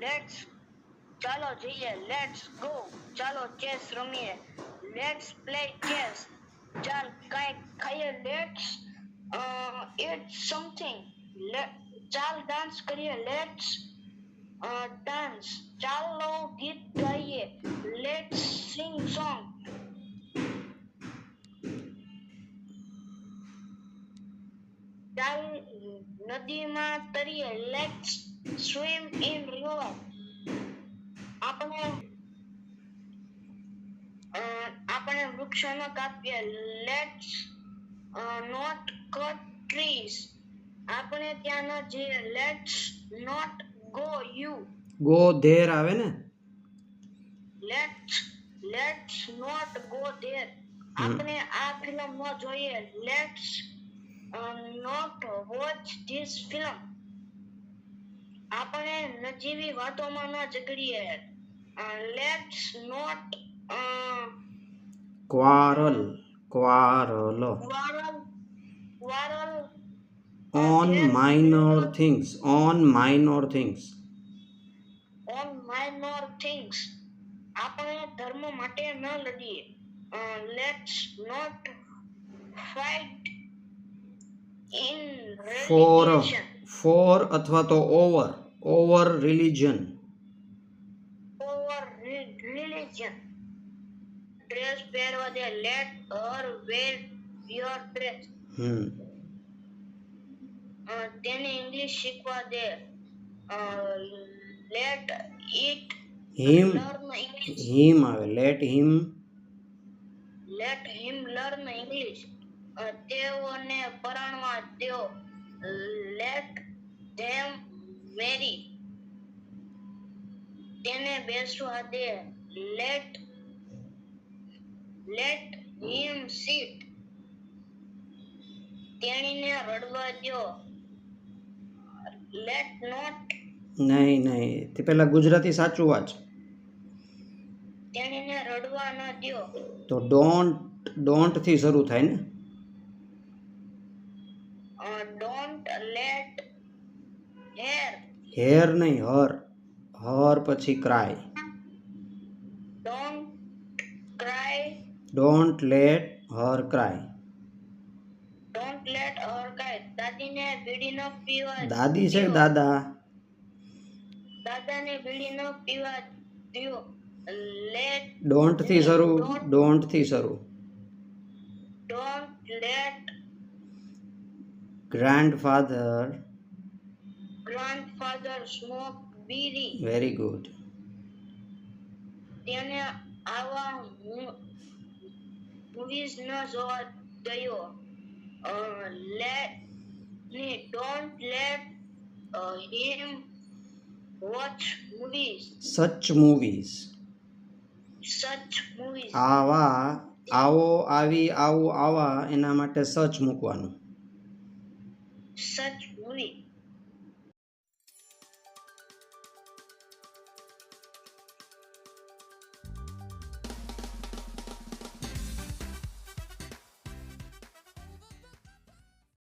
Let's ચાલો જઈએ let's go ચાલો ચેસ રમીએ. લેટ્સ પ્લે ચેસ ચાલ કાંઈક ખાઈએ લેટ્સ ઇટ સમથિંગ ચાલ ડાન્સ કરીએ લેટ્સ ડાન્સ ચાલો ગીત ગાઈએ. ચાલ નદીમાં તરીએ લેટ્સ સ્વિમ ઇન રિવર આપણે આપણે વૃક્ષો ન કાપીએ લેટ્સ નોટ કટ ટ્રીઝ આપણે ત્યાં ન જઈએ let's not go you go there આવે ને? Let's let's not go there આપણે આ ફિલ્મ ન જોઈએ. લેટ્સ વોચ ધીસ ફિલ્મ આપણે નજીવી વાતોમાં ન ઝઘડીએ let's not quarrel quarrel quarrel quarrel. On minor things on minor things on minor things. આપણે ધર્મ માટે ન લડીએ. Let's not fight in for for અથવા તો over over religion. Over religion dress પહેરવા દે. Let her wear your dress hmm. તેને English શીખવા દે. લેટ ઇટ હિમ હિમ આવે. Let him let him learn English તેઓને પરણવા દ્યો લેટ ધેમ મેરી તેને બેસવા દે લેટ લેટ હિમ સીટ તેણીને રડવા દો લેટ નોટ નહીં નહીં. તે પહેલાં ગુજરાતી સાચું વાંચ. તેણીને રડવા ન દો તો ડોન્ટ ડોન્ટથી શરૂ થાય ને ડોન્ટ લેટ હેર નહીં હર. હર પછી cry don't cry don't let her cry don't let her cry દાદીને બીડી ન પીવા દાદી છે દાદા. દાદાને બીડી ન પીવા દિયો લેટ ડોન્ટથી શરૂ ડોન્ટથી શરૂ. Don't let grandfather grandfather smoked bidi very good તેને આવા મૂવીઝ ન જોવા દયો લેટ ને don't let him watch movies such movies such movies આવા આવો આવી આવું આવા એના માટે સચ મૂકવાનું. સચ મૂવી